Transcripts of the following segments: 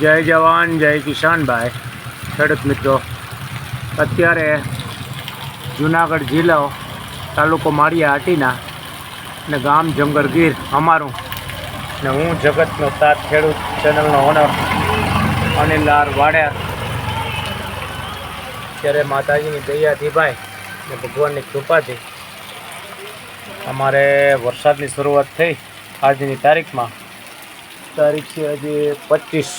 જય જવાન, જય કિસાનભાઈ. ખેડૂત મિત્રો, અત્યારે જુનાગઢ જિલ્લો, તાલુકો માળિયા હાટીના ને ગામ જંગલગીર અમારું. ને હું જગતનો સાત ખેડૂત ચેનલનો ઓનર અનિલ આર વાડ્યા. ત્યારે માતાજીની દયાથી ભાઈ ને ભગવાનની કૃપાથી અમારે વરસાદની શરૂઆત થઈ. આજની તારીખમાં. તારીખ છે હજી પચીસ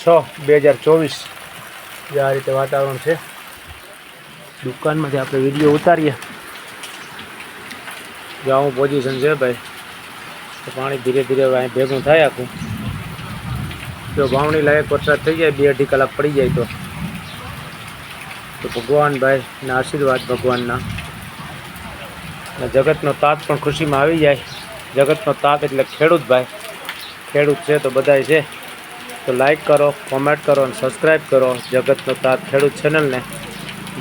છ, બે હજાર ચોવીસ. જે આ રીતે વાતાવરણ છે. દુકાનમાંથી આપણે વીડિયો ઉતારીએ. જો પોઝિશન છે ભાઈ, તો પાણી ધીરે ધીરે અહીં ભેગું થાય આખું. જો વાવણી લાયક વરસાદ થઈ જાય, બે અઢી કલાક પડી જાય તો. તો ભગવાન ભાઈ ના આશીર્વાદ ભગવાનના. અને જગતનો તાત પણ ખુશીમાં આવી જાય. જગતનો તાત એટલે ખેડૂત ભાઈ. ખેડૂત છે તો બધાય છે. તો લાઇક કરો કોમેન્ટ કરો અને સબસ્ક્રાઈબ કરો. જગતનો તાત ખેડૂત ચેનલને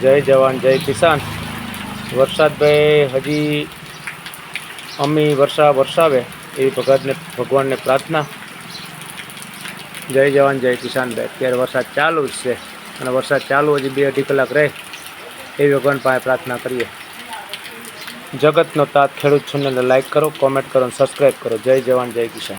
જય જવાન, જય કિસાન. વરસાદ ભાઈ હજી અમી વર્ષા વરસાવે એવી ભગતને, ભગવાનને પ્રાર્થના. જય જવાન, જય કિસાનભાઈ અત્યારે વરસાદ ચાલુ જ છે. અને વરસાદ ચાલુ હજી બે અઢી કલાક રહે. એવી ભગવાન પાસે પ્રાર્થના કરીએ. જગતનો તાત ખેડૂત ચેનલને લાઈક કરો કોમેન્ટ કરો અને સબસ્ક્રાઈબ કરો. જય જવાન, જય કિસાન.